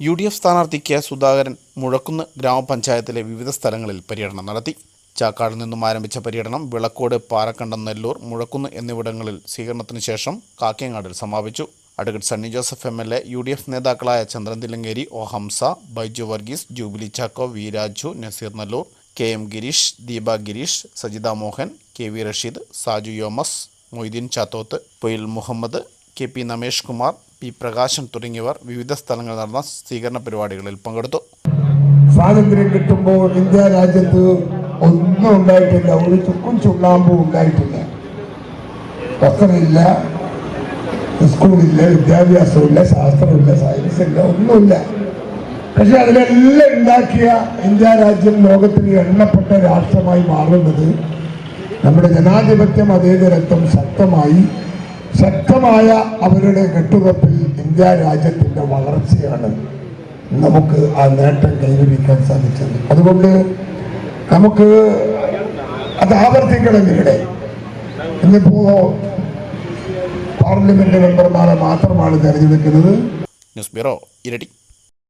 U D F സ്ഥാനാർത്ഥി K Sudhakaran Muzhakkunnu ഗ്രാമപഞ്ചായത്തിലെ വിവിധ സ്ഥലങ്ങളിൽ പര്യടനം നടത്തി. ചാക്കാട് നിന്നും ആരംഭിച്ച പര്യടനം വിളക്കോട് പാറക്കണ്ടം നെല്ലൂർ മുഴക്കുന്ന് എന്നിവിടങ്ങളിൽ സ്വീകരണത്തിന് ശേഷം കാക്കേങ്ങാടിൽ സമാപിച്ചു. Advocate Sunny Joseph M L A U D F നേതാക്കളായ Chandran Thillankeri O Hamsa Baiju Varghese Jubilee Chacko V Raju Naseer Nalloor K M Girish Deepa Girish Sajitha Mohan K V Rasheed Saju യോമസ് Moideen Chathoth Poyil Muhammad K P Namesh Kumar P Prakashan തുടങ്ങിയവർ വിവിധ സ്ഥലങ്ങളിൽ നടന്ന സ്വീകരണ പരിപാടികളിൽ പങ്കെടുത്തു. സ്വാതന്ത്ര്യം കിട്ടുമ്പോൾ India രാജ്യത്ത് ഒന്നും ഉണ്ടായിട്ടില്ല. ഒരു ചുക്കും ചുണ്ണാമ്പും ഉണ്ടായിട്ടില്ല. വസ്ത്രമില്ല സ്കൂളില്ല വിദ്യാഭ്യാസമില്ല ശാസ്ത്രമില്ല സയൻസ് ഇല്ല ഒന്നുമില്ല. പക്ഷെ അതിലെല്ലാം ഉണ്ടാക്കിയ ഇന്ത്യ രാജ്യം ലോകത്തിന് എണ്ണപ്പെട്ട രാഷ്ട്രമായി മാറുന്നത് നമ്മുടെ ജനാധിപത്യം അതേതരത്വം ശക്തമായി ശക്തമായ അവരുടെ കെട്ടുറപ്പിൽ ഇന്ത്യ രാജ്യത്തിന്റെ വളർച്ചയാണ് നമുക്ക് ആ നേട്ടം കൈവരിക്കാൻ സാധിച്ചത്. അതുകൊണ്ട് നമുക്ക് അത് ആവർത്തിക്കണം ഇവിടെ ഇന്നിപ്പോ പാർലമെന്റ് മെമ്പർമാരെ മാത്രമാണ് തെരഞ്ഞെടുക്കുന്നത്. ന്യൂസ് ബ്യൂറോ ഇരട്ടി.